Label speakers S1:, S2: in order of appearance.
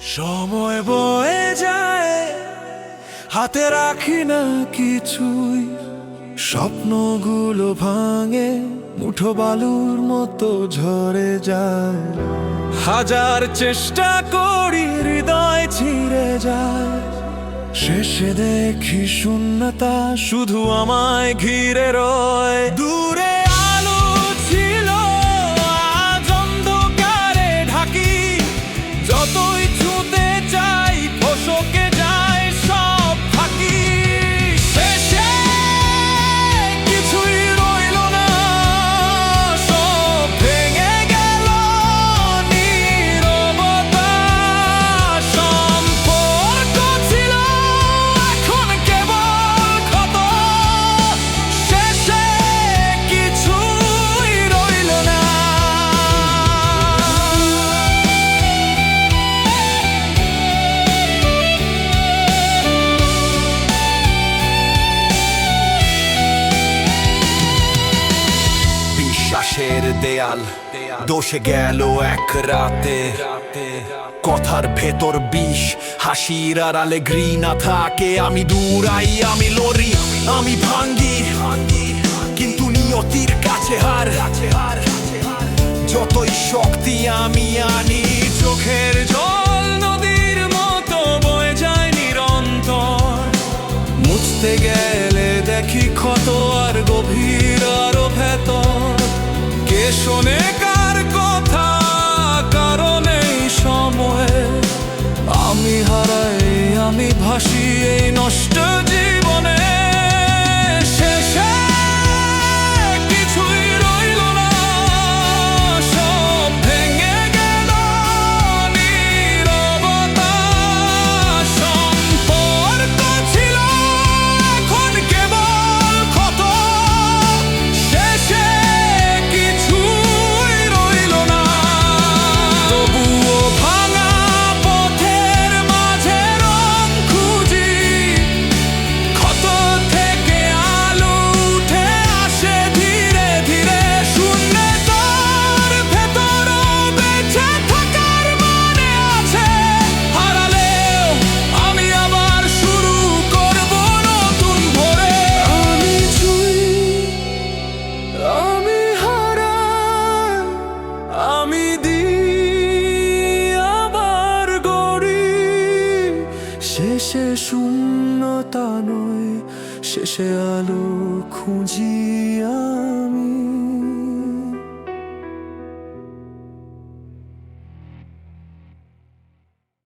S1: সময় বয়ে যায়, হাতে রাখি না কিছুই। স্বপ্নগুলো ভাঙে, মুঠো বালুর মতো ঝরে যায়। হাজার চেষ্টা করি হৃদয় ছিঁড়ে যায়। শেষে দেখি শূন্যতা শুধু আমায় ঘিরে রয়। দূরে
S2: দেয়াল, দোষে গেল এক রাতে। কথার ভেতর বিষ, হাসির আড়ালে ঘৃণা থাকে। আমি দূরাই, আমি লড়ি আমি ভাঙ্গি। কিন্তু নিয়তির কাছে হার, যতই শক্তি আমি আনি।
S1: চোখের জল নদীর মতো বয়ে যায় নিরন্তর। মুছতে গেলে দেখি ক্ষত আর গভীর। শোনে শেষে শূন্যতা নয় শেষে আলো খুঁজি আমি।